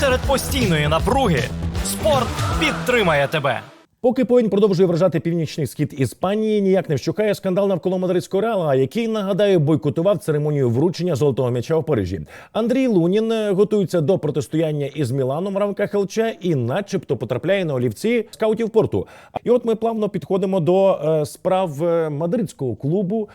серед постійної напруги спорт підтримає тебе. Поки повінь продовжує вражати північний схід Іспанії, ніяк не вщухає скандал навколо мадридського реала, який нагадаю бойкотував церемонію вручення золотого м'яча у Парижі. Андрій Лунін е, готується до протистояння із Міланом в рамках ЛЧ і, начебто, потрапляє на олівці скаутів порту. І от ми плавно підходимо до е, справ е, мадридського клубу.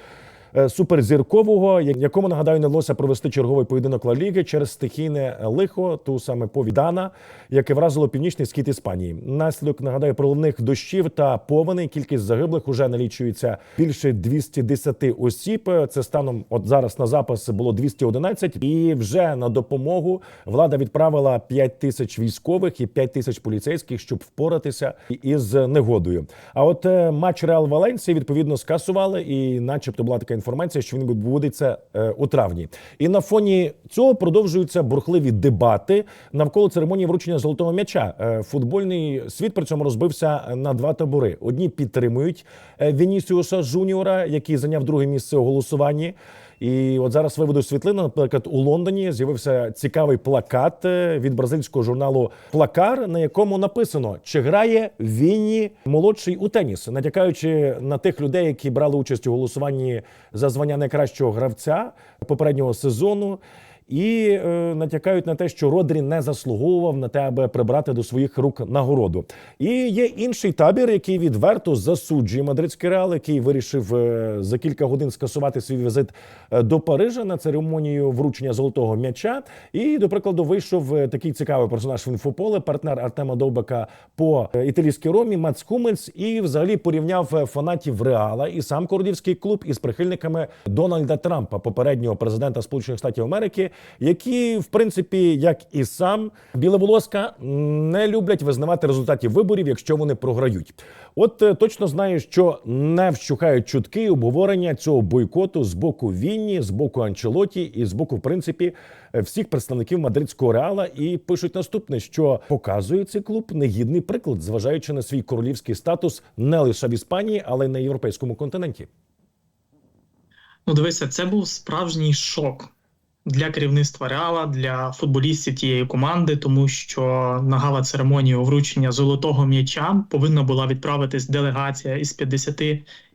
Е, Суперзіркового, якому нагадаю, не вдалося провести черговий поєдинок Ла Ліги через стихійне лихо, ту саме повідана, яке вразило північний схід Іспанії. Наслідок нагадаю проливних дощів та повені. Кількість загиблих уже налічується більше 210 осіб. Це станом от зараз на запис було 211. І вже на допомогу влада відправила 5 тисяч військових і 5 тисяч поліцейських, щоб впоратися із негодою. А от е, матч Реал Валенсії відповідно скасували, і, начебто, була така інформація, що він відбудеться е, у травні. І на фоні цього продовжуються бурхливі дебати навколо церемонії вручення золотого м'яча. Е, Футбольний світ при цьому розбився на два табори: одні підтримують е, Вінісіуса Жуніора, який зайняв друге місце у голосуванні. І от зараз виведу світлину. Наприклад, у Лондоні з'явився цікавий плакат е, від бразильського журналу Плакар, на якому написано: чи грає Вінні молодший у теніс, натякаючи на тих людей, які брали участь у голосуванні за звання найкращого гравця попереднього сезону. І е, натякають на те, що Родрі не заслуговував на те, аби прибрати до своїх рук нагороду. І є інший табір, який відверто засуджує мадридський реал, який вирішив е, за кілька годин скасувати свій візит е, до Парижа на церемонію вручення золотого м'яча. І, до прикладу, вийшов е, такий цікавий персонаж в інфополе, партнер Артема Довбека по е, італійській ромі Мац Хумельс, і взагалі порівняв фанатів Реала і сам королівський клуб із прихильниками Дональда Трампа, попереднього президента Сполучених Штатів Америки, які, в принципі, як і сам біловолоска, не люблять визнавати результатів виборів, якщо вони програють. От е, точно знаю, що не вщухають чутки обговорення цього бойкоту з боку Вінні, з боку Анчелоті і з боку, в принципі, е, всіх представників мадридського реала. І пишуть наступне, що показує цей клуб негідний приклад, зважаючи на свій королівський статус не лише в Іспанії, але й на європейському континенті. Ну, дивися, це був справжній шок для керівництва Реала, для футболістів тієї команди, тому що на гала церемонію вручення золотого м'яча повинна була відправитись делегація із 50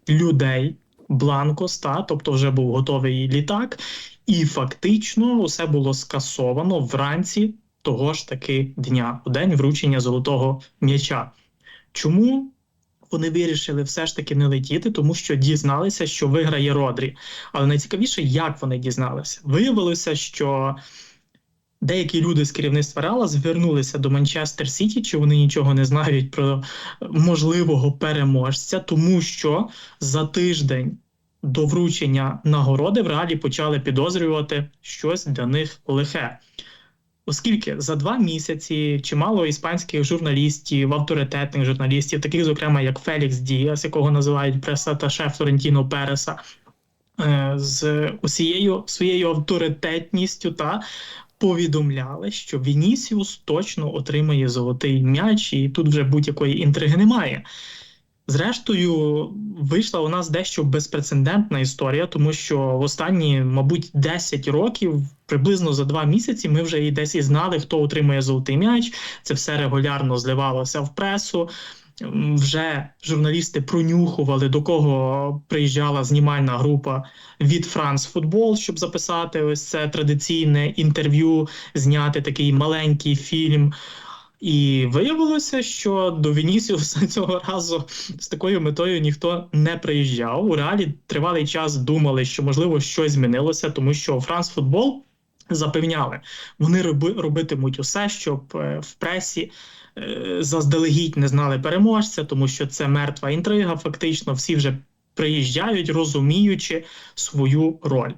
людей. Бланкос, та тобто вже був готовий літак, і фактично усе було скасовано вранці того ж таки дня, у день вручення золотого м'яча. Чому вони вирішили все ж таки не летіти, тому що дізналися, що виграє Родрі. Але найцікавіше, як вони дізналися. Виявилося, що деякі люди з керівництва Реала звернулися до Манчестер Сіті, чи вони нічого не знають про можливого переможця, тому що за тиждень. До вручення нагороди в реалі почали підозрювати щось для них лихе. Оскільки за два місяці чимало іспанських журналістів, авторитетних журналістів, таких, зокрема, як Фелікс Діас, якого називають пресаташе Флорентіно Переса, е, з усією своєю авторитетністю та повідомляли, що Вінісіус точно отримає золотий м'яч, і тут вже будь-якої інтриги немає. Зрештою, вийшла у нас дещо безпрецедентна історія, тому що в останні, мабуть, 10 років, приблизно за два місяці, ми вже і десь і знали, хто отримує золотий м'яч. Це все регулярно зливалося в пресу. Вже журналісти пронюхували, до кого приїжджала знімальна група від Франс Футбол, щоб записати ось це традиційне інтерв'ю, зняти такий маленький фільм. І виявилося, що до Вінісіуса цього разу з такою метою ніхто не приїжджав. У реалі тривалий час думали, що можливо щось змінилося, тому що Франс Футбол запевняли, вони роби, робитимуть усе, щоб е, в пресі е, заздалегідь не знали переможця, тому що це мертва інтрига. Фактично, всі вже приїжджають, розуміючи свою роль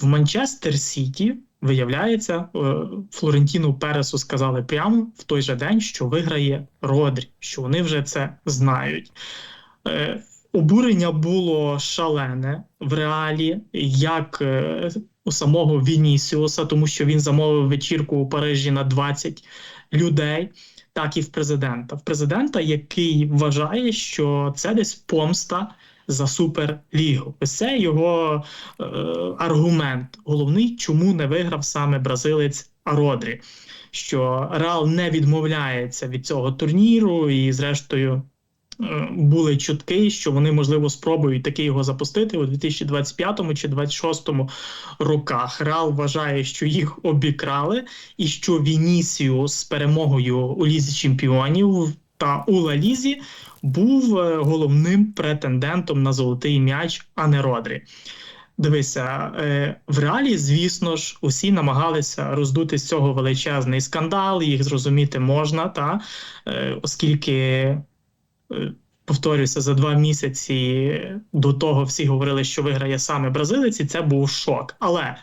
в Манчестер Сіті. Виявляється, е, Флорентіну Пересу сказали прямо в той же день, що виграє Родрі, що вони вже це знають. Е, Обурення було шалене в реалі, як е, у самого Вінісіуса, тому що він замовив вечірку у Парижі на 20 людей, так і в президента. В президента, який вважає, що це десь помста за суперлігу. Це його е, аргумент головний, чому не виграв саме бразилець Родрі. що Реал не відмовляється від цього турніру, і зрештою. е, Були чутки, що вони можливо спробують таки його запустити у 2025 чи 2026 роках. Реал вважає, що їх обікрали, і що Вінісіус з перемогою у лізі чемпіонів та у Ла Лізі був е, головним претендентом на золотий м'яч, а не Родрі. Дивися, е, в реалі, звісно ж, усі намагалися роздути з цього величезний скандал. Їх зрозуміти можна, та е, оскільки, повторюся, за два місяці до того всі говорили, що виграє саме бразилець, і це був шок. Але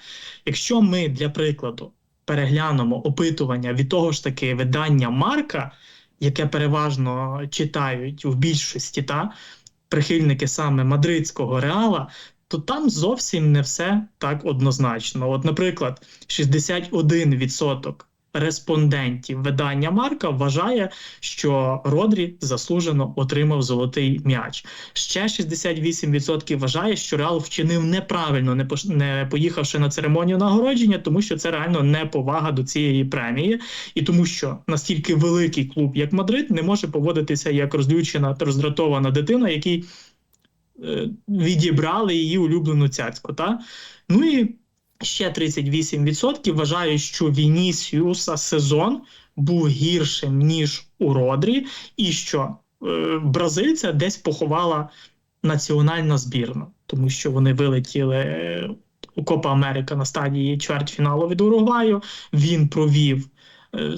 якщо ми для прикладу переглянемо опитування від того ж таки видання Марка, яке переважно читають в більшості та прихильники саме мадридського реала, то там зовсім не все так однозначно. От, наприклад, 61% респондентів видання Марка вважає, що Родрі заслужено отримав золотий м'яч. Ще 68% вважає, що Реал вчинив неправильно, не не поїхавши на церемонію нагородження, тому що це реально неповага до цієї премії, і тому що настільки великий клуб, як Мадрид, не може поводитися як розлючена та роздратована дитина, який е, відібрали її улюблену цяцьку. Та? Ну і ще 38% вважають, що Вінісіуса сезон був гіршим, ніж у Родрі, і що е, бразильця десь поховала національна збірна, тому що вони вилетіли е, у Копа Америка на стадії чвертьфіналу від Уругваю. Він провів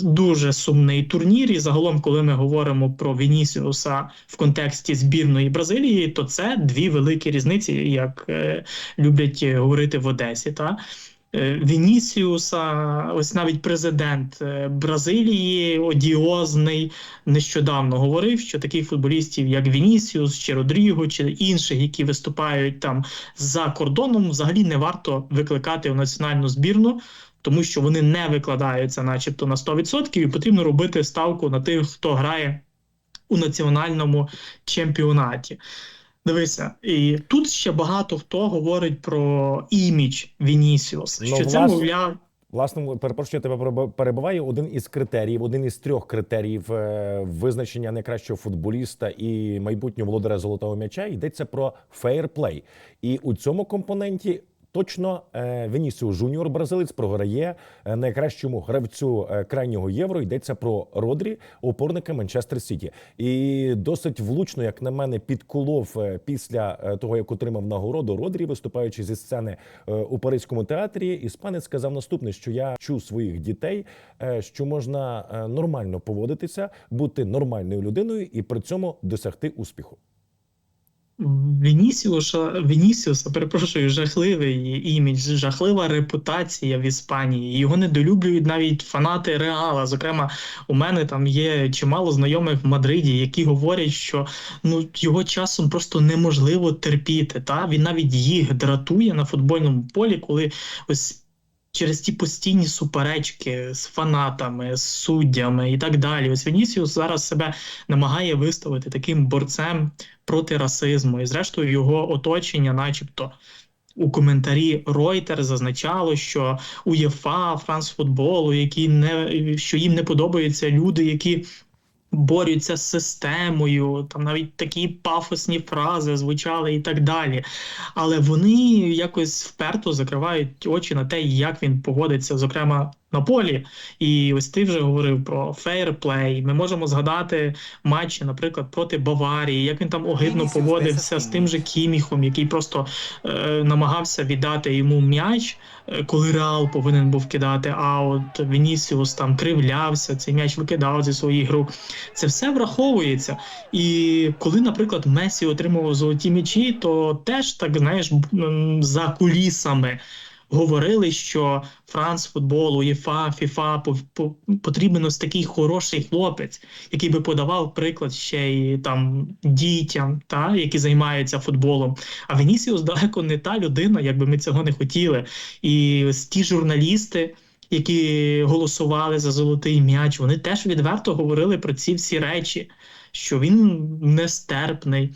дуже сумний турнір. І загалом, коли ми говоримо про Вінісіуса в контексті збірної Бразилії, то це дві великі різниці, як е, люблять говорити в Одесі. Та? Е, Вінісіуса, ось навіть президент е, Бразилії, одіозний, нещодавно говорив, що таких футболістів, як Вінісіус, чи Родріго, чи інших, які виступають там за кордоном, взагалі не варто викликати в національну збірну, тому що вони не викладаються, начебто, на 100%, і потрібно робити ставку на тих, хто грає у національному чемпіонаті. Дивися, і тут ще багато хто говорить про імідж Вінісіуса, Ну, що це, мовляв, Власне, перепрошую, я тебе переб- перебиваю. Один із критеріїв, один із трьох критеріїв е, визначення найкращого футболіста і майбутнього володаря золотого м'яча йдеться про фейрплей. І у цьому компоненті. Точно е, Венісіус Жуніор бразилець програє е, найкращому гравцю е, крайнього євро. Йдеться про Родрі, опорника Манчестер Сіті. І досить влучно, як на мене, підколов після того, як отримав нагороду Родрі, виступаючи зі сцени у Паризькому театрі. Іспанець сказав наступне: що я вчу своїх дітей, що можна нормально поводитися, бути нормальною людиною і при цьому досягти успіху. Вінісіуса, Вінісіуса, перепрошую, жахливий імідж, жахлива репутація в Іспанії. Його недолюблюють навіть фанати Реала. Зокрема, у мене там є чимало знайомих в Мадриді, які говорять, що ну його часом просто неможливо терпіти. Та він навіть їх дратує на футбольному полі, коли ось. Через ті постійні суперечки з фанатами, з суддями і так далі. Ось Вінісіус зараз себе намагає виставити таким борцем проти расизму. І зрештою його оточення, начебто. У коментарі Reuters зазначало, що УЄФА, Франс футболу, які не що їм не подобаються люди, які борються з системою, там навіть такі пафосні фрази звучали і так далі. Але вони якось вперто закривають очі на те, як він поводиться, зокрема на полі. І ось ти вже говорив про фейрплей. Ми можемо згадати матчі, наприклад, проти Баварії, як він там огидно поводився з тим же Кіміхом, який просто е, намагався віддати йому м'яч, е, коли Реал повинен був кидати. А от Вінісіус там кривлявся, цей м'яч викидав зі своїх рук. Це все враховується. І коли, наприклад, Месі отримував золоті м'ячі, то теж так знаєш за кулісами. Говорили, що Франц футбол, УЄФА, ФІФА по, по, потрібен ось такий хороший хлопець, який би подавав приклад ще й там дітям, та які займаються футболом. А Венісіус далеко не та людина, якби ми цього не хотіли. І ось ті журналісти, які голосували за золотий м'яч, вони теж відверто говорили про ці всі речі, що він нестерпний.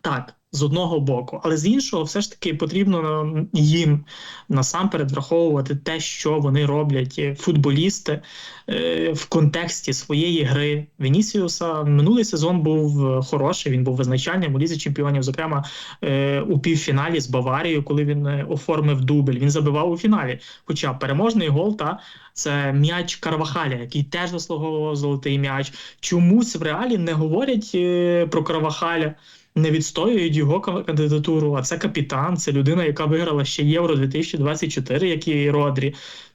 Так, з одного боку, але з іншого, все ж таки потрібно їм насамперед враховувати те, що вони роблять е, футболісти е, в контексті своєї гри. Вінісіуса минулий сезон був е, хороший. Він був визначальним у лізі чемпіонів, зокрема е, у півфіналі з Баварією, коли він е, оформив дубль. Він забивав у фіналі. Хоча переможний гол та це м'яч Карвахаля, який теж заслуговував золотий м'яч. Чомусь в реалі не говорять е, про Карвахаля. Не відстоюють його кандидатуру, а це капітан, це людина, яка виграла ще Євро 2024, як і Родрі.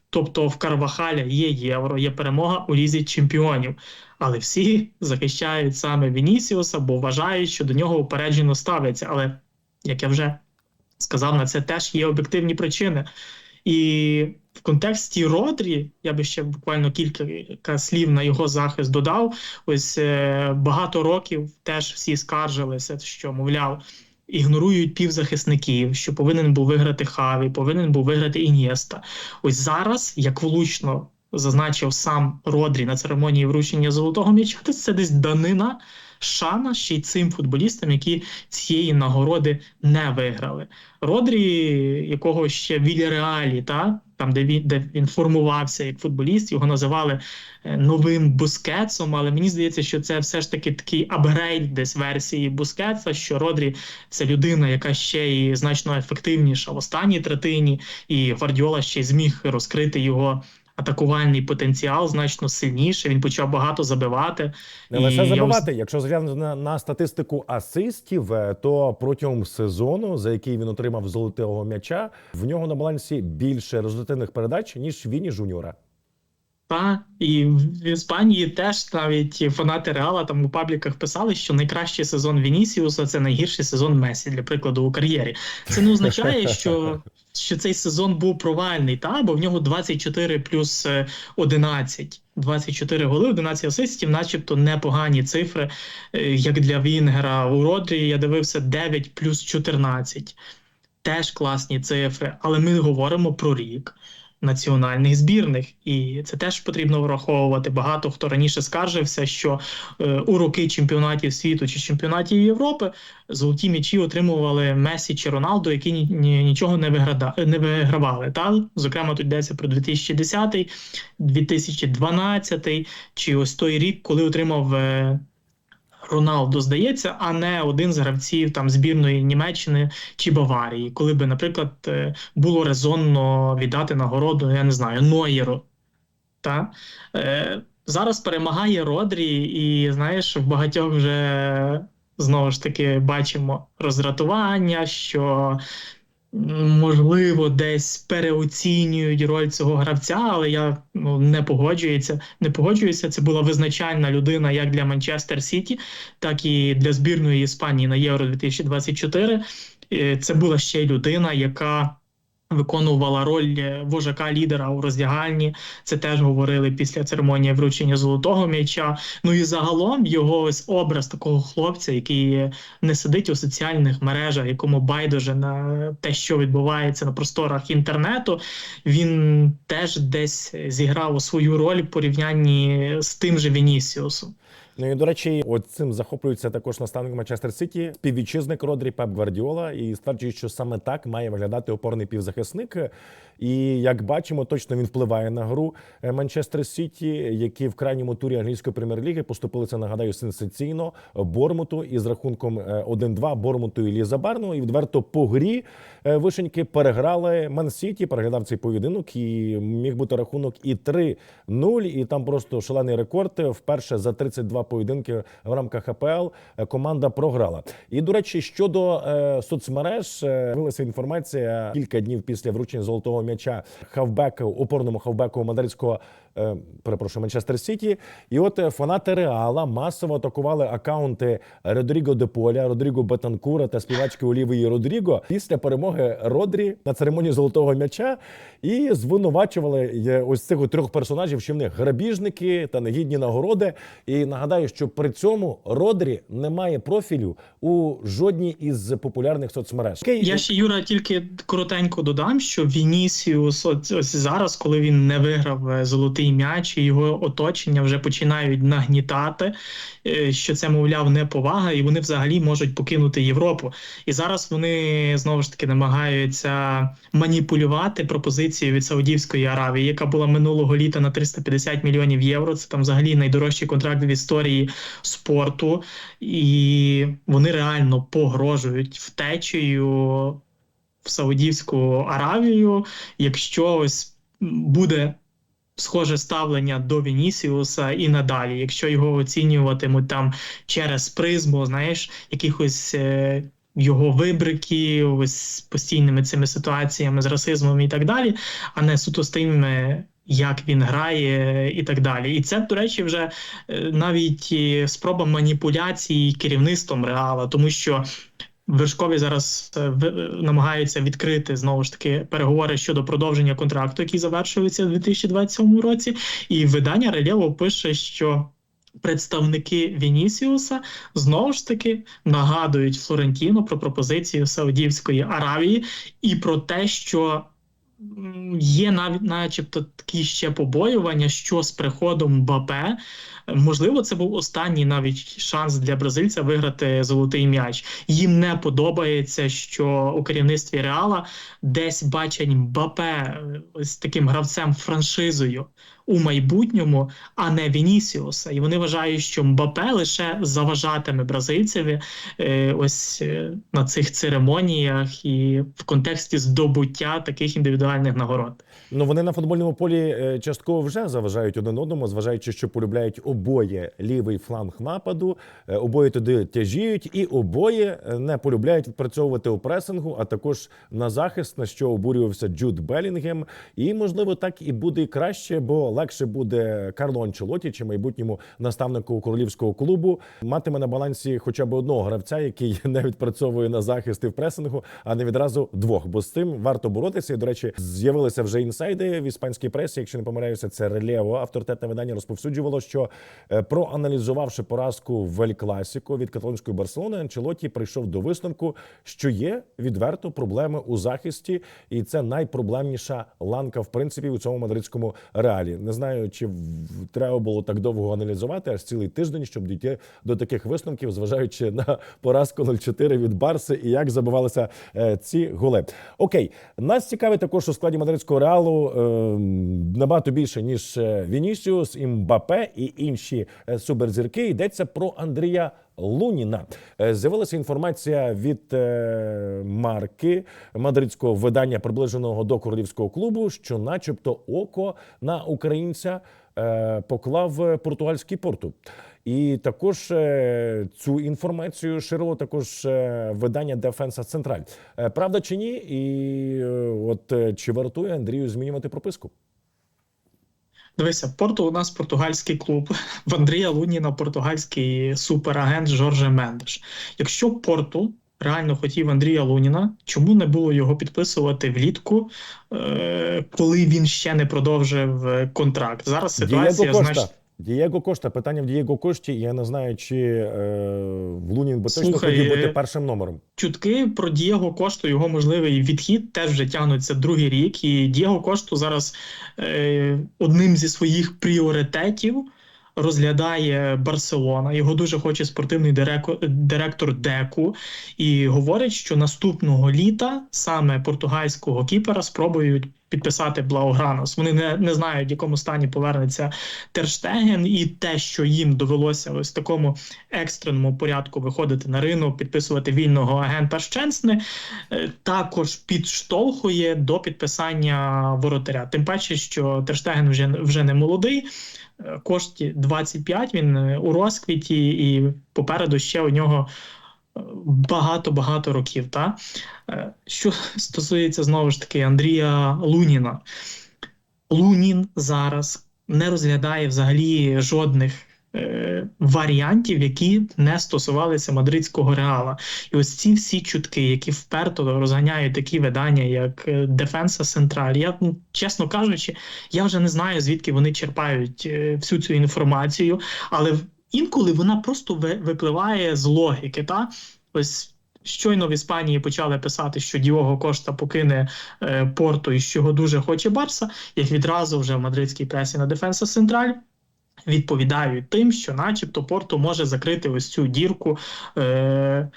Тобто в Карвахаля є євро, є перемога у лізі чемпіонів. Але всі захищають саме Вінісіуса, бо вважають, що до нього упереджено ставляться. Але як я вже сказав, на це теж є об'єктивні причини. І в контексті Родрі я би ще буквально кілька слів на його захист додав. Ось е, багато років теж всі скаржилися, що мовляв. Ігнорують півзахисників, що повинен був виграти Хаві, повинен був виграти Інєста. Ось зараз, як влучно зазначив сам Родрі на церемонії вручення золотого м'яча, це десь данина шана ще й цим футболістам, які цієї нагороди не виграли. Родрі, якого ще в Вільяреалі, та там, де він де він формувався як футболіст, його називали е, новим Бускетсом. Але мені здається, що це все ж таки такий апгрейд десь версії Бускетса, що Родрі це людина, яка ще і значно ефективніша в останній третині, і Гвардіола ще й зміг розкрити його. Атакувальний потенціал значно сильніше. Він почав багато забивати. Не І лише я забивати. Якщо зглянути на, на статистику асистів, е, то протягом сезону, за який він отримав золотого м'яча, в нього на балансі більше результативних передач ніж Віні Жуніора. Та і в Іспанії теж навіть фанати Реала там у пабліках писали, що найкращий сезон Вінісіуса це найгірший сезон Месі, для прикладу, у кар'єрі. Це не означає, що, що цей сезон був провальний, та бо в нього 24 плюс е, 11. 24 голи, 11 асистів, начебто непогані цифри, е, як для Вінгера. У Родрі я дивився 9 плюс 14. Теж класні цифри, але ми говоримо про рік національних збірних, і це теж потрібно враховувати. Багато хто раніше скаржився, що е, у роки чемпіонатів світу чи чемпіонатів Європи золоті м'ячі отримували Месі чи Роналдо, які ні, ні- нічого не виграда, не вигравали. Та зокрема тут йдеться про 2010, 2012 чи ось той рік, коли отримав. е, Роналдо здається, а не один з гравців там збірної Німеччини чи Баварії, коли би, наприклад, е, було резонно віддати нагороду, я не знаю, Нойєру. Та? Е, зараз перемагає Родрі, і знаєш, в багатьох вже знову ж таки бачимо роздратування, що можливо десь переоцінюють роль цього гравця, але я ну, не погоджуюся. Не погоджуюся. Це була визначальна людина як для Манчестер Сіті, так і для збірної Іспанії на Євро 2024. Е, Це була ще людина, яка виконувала роль е, вожака лідера у роздягальні. Це теж говорили після церемонії вручення золотого м'яча. Ну і загалом його ось образ такого хлопця, який е, не сидить у соціальних мережах, якому байдуже на те, що відбувається на просторах інтернету. Він теж десь зіграв свою роль в порівнянні з тим же Вінісіусом. Ну і до речі, от цим захоплюється також наставник Манчестер Сіті, співвітчизник Родрі Пеп Гвардіола, і стверджує, що саме так має виглядати опорний півзахисник. І як бачимо, точно він впливає на гру е, Манчестер Сіті, які в крайньому турі англійської прем'єр-ліги поступилися, нагадаю, сенсаційно Бормуту із рахунком е, 1-2 Бормуту і Лізабарну. І відверто по грі е, вишеньки переграли Ман Сіті. Переглядав цей поєдинок і міг бути рахунок і 3-0. І там просто шалений рекорд. Вперше за 32 поєдинки в рамках АПЛ е, команда програла. І до речі, щодо е, соцмереж, е, з'явилася інформація кілька днів після вручення золотого м'яча хавбеку, опорному хавбеку мадридського. Е, Перепрошую, Манчестер Сіті, і от е, фанати Реала масово атакували акаунти Родріго де Поля, Родріго Бетанкура та співачки Олівії Родріго після перемоги Родрі на церемонії золотого м'яча і звинувачували е, ось цих трьох персонажів, що в них грабіжники та негідні нагороди. І нагадаю, що при цьому Родрі не має профілю у жодній із популярних соцмереж. Я ще Юра тільки коротенько додам, що Вінісіус, ось, зараз, коли він не виграв золотий золотий м'яч і його оточення вже починають нагнітати, е, що це, мовляв, неповага, і вони взагалі можуть покинути Європу. І зараз вони знову ж таки намагаються маніпулювати пропозицією від Саудівської Аравії, яка була минулого літа на 350 мільйонів євро. Це там взагалі найдорожчий контракт в історії спорту, і вони реально погрожують втечею в Саудівську Аравію, якщо ось буде схоже ставлення до Вінісіуса і надалі, якщо його оцінюватимуть там через призму, знаєш, якихось. Е- його вибриків з постійними цими ситуаціями з расизмом і так далі, а не суто з тим, як він грає, і так далі. І це, до речі, вже е, навіть е, спроба маніпуляції керівництвом реала, тому що Вершкові зараз е, е, намагаються відкрити знову ж таки переговори щодо продовження контракту, який завершується у 2027 році. І видання Рельєво пише, що представники Вінісіуса знову ж таки нагадують Флорентіно про пропозицію Саудівської Аравії і про те, що є навіть, начебто, такі ще побоювання, що з приходом Бапе. Можливо, це був останній навіть шанс для бразильця виграти золотий м'яч. Їм не подобається, що у керівництві Реала десь бачать Мбапе е, ось таким гравцем франшизою у майбутньому, а не Вінісіуса. І вони вважають, що Мбапе лише заважатиме бразильцеві е, ось е, на цих церемоніях і в контексті здобуття таких індивідуальних нагород. Ну вони на футбольному полі частково вже заважають один одному, зважаючи, що полюбляють обоє лівий фланг нападу, е, обоє туди тяжіють, і обоє е, не полюбляють відпрацьовувати у пресингу, а також на захист, на що обурювався Джуд Белінгем. І можливо так і буде краще, бо легше буде Карло Анчелоті чи майбутньому наставнику королівського клубу матиме на балансі хоча б одного гравця, який не відпрацьовує на захист і в пресингу, а не відразу двох. Бо з цим варто боротися. І, до речі, з'явилися вже інсайди в іспанській пресі. Якщо не помиляюся, це Релєво, авторитетне видання розповсюджувало, що проаналізувавши поразку в Ель Класіко від каталонської Барселони, Анчелоті прийшов до висновку, що є відверто проблеми у захисті, і це найпроблемніша ланка, в принципі, у цьому мадридському реалі. Не знаю, чи треба було так довго аналізувати, аж цілий тиждень, щоб дійти до таких висновків, зважаючи на поразку 0-4 від Барси і як забивалися е, ці голи. Окей, нас цікавить також у складі мадридського реалу е, набагато більше ніж е, Вінісіус, Імбапе і інші е, суперзірки. Йдеться про Андрія. Луніна Е, з'явилася інформація від е, марки мадридського видання, приближеного до королівського клубу, що, начебто, око на українця поклав португальський порту. І також цю інформацію ширило також видання Дефенса Централь. Правда чи ні? І от чи вартує Андрію змінювати прописку? Дивися, Порту у нас португальський клуб. В Андрія Луніна португальський суперагент Жорже Мендеш. Якщо Порту реально хотів Андрія Луніна, чому не було його підписувати влітку, е, коли він ще не продовжив е, контракт? Зараз ситуація значить. Дієго Кошта. Питання в Дієго Кошті. Я не знаю, чи е, в Лунін би точно Слухай, хотів бути першим номером. Чутки про Дієго Кошту, його можливий відхід теж вже тягнуться другий рік. І Дієго Кошту зараз е, одним зі своїх пріоритетів розглядає Барселона. Його дуже хоче спортивний диреко- директор Деку і говорить, що наступного літа саме португальського кіпера спробують підписати Блаугранос. Вони не, не знають, в якому стані повернеться Терштеген, і те, що їм довелося ось в такому екстреному порядку виходити на ринок, підписувати вільного агента Щенсни, е, також підштовхує до підписання воротаря. Тим паче, що Терштеген вже, вже не молодий. е, Кошті 25, він е, у розквіті, і попереду ще у нього багато-багато років. Та? Е, Що стосується знову ж таки Андрія Луніна, Лунін зараз не розглядає взагалі жодних е, варіантів, які не стосувалися мадридського реала. І ось ці всі чутки, які вперто розганяють такі видання, як е, Дефенса Централь. Я ну, чесно кажучи, я вже не знаю, звідки вони черпають всю цю інформацію, але інколи вона просто випливає з логіки. Та? Ось Щойно в Іспанії почали писати, що Діого Кошта покине е, Порту і що його дуже хоче Барса, як відразу вже в мадридській пресі на Дефенса Централь відповідають тим, що, начебто, Порту може закрити ось цю дірку е,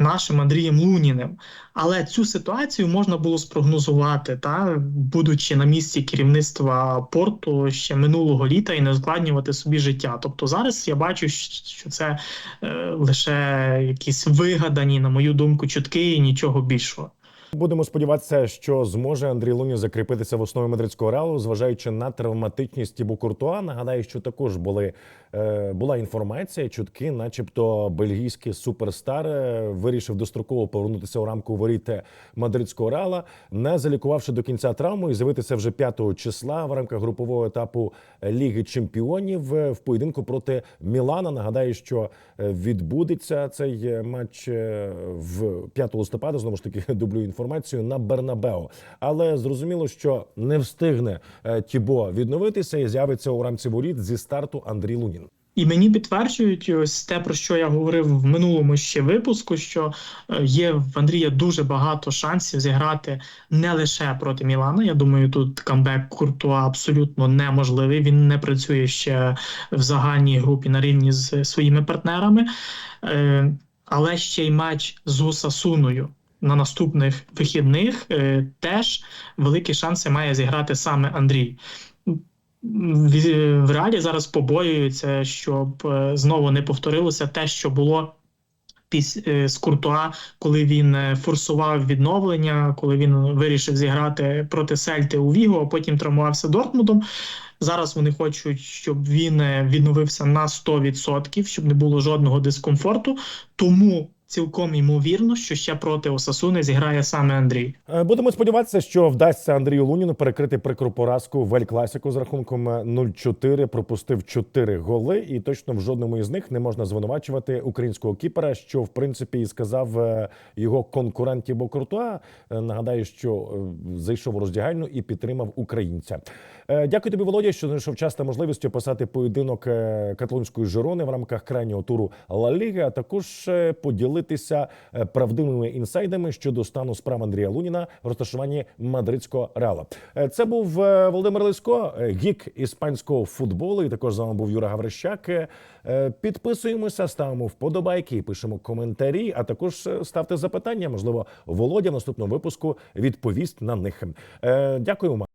нашим Андрієм Луніним. Але цю ситуацію можна було спрогнозувати, та будучи на місці керівництва порту ще минулого літа і не ускладнювати собі життя. Тобто зараз я бачу, що це е, лише якісь вигадані, на мою думку, чутки і нічого більшого. Будемо сподіватися, що зможе Андрій Лунін закріпитися в основі мадридського реалу, зважаючи на травматичність Тібу Куртуа. Нагадаю, що також були е, була інформація, чутки, начебто, бельгійський суперстар е, вирішив достроково повернутися у рамку воріт мадридського реала, не залікувавши до кінця травму і з'явитися вже 5 числа в рамках групового етапу Ліги Чемпіонів е, в поєдинку проти Мілана. Нагадаю, що відбудеться цей матч в 5 листопада. Знову ж таки дублю інформацію на Бернабео. Але зрозуміло, що не встигне е, Тібо відновитися і з'явиться у рамці воріт зі старту Андрій Лунін. І мені підтверджують ось те, про що я говорив в минулому ще випуску, що е, є в Андрія дуже багато шансів зіграти не лише проти Мілана. Я думаю, тут камбек Куртуа абсолютно неможливий. Він не працює ще в загальній групі на рівні з своїми партнерами, Е, але ще й матч з Осасуною. На наступних вихідних е, теж великі шанси має зіграти саме Андрій. В в реалі зараз побоюються, щоб е, знову не повторилося те, що було е, з Куртуа, коли він е, форсував відновлення, коли він вирішив зіграти проти Сельти у Віго, а потім травмувався Дортмундом. Зараз вони хочуть, щоб він е, відновився на 100%, щоб не було жодного дискомфорту. Тому цілком ймовірно, що ще проти Осасуни зіграє саме Андрій. Е, Будемо сподіватися, що вдасться Андрію Луніну перекрити прикру поразку в Ель Класіку з рахунком е, 0-4. Пропустив 4 голи, і точно в жодному із них не можна звинувачувати українського кіпера, що в принципі і сказав е, його конкурент Тібо Куртуа. Е, Нагадаю, що е, зайшов у роздягальню і підтримав українця. Е, Дякую тобі, Володя, що знайшов час та можливість описати поєдинок е, каталонської Жирони в рамках крайнього туру Ла Ліги, а також е, поділитися е, правдивими інсайдами щодо стану справ Андрія Луніна в розташуванні мадридського реала. Е, Це був е, Володимир Лисько, гік іспанського футболу. І також з вами був Юра Гаврищак. Підписуємося, ставимо вподобайки, пишемо коментарі. А також ставте запитання. Можливо, Володя в наступному випуску відповість на них. Е, Дякуємо.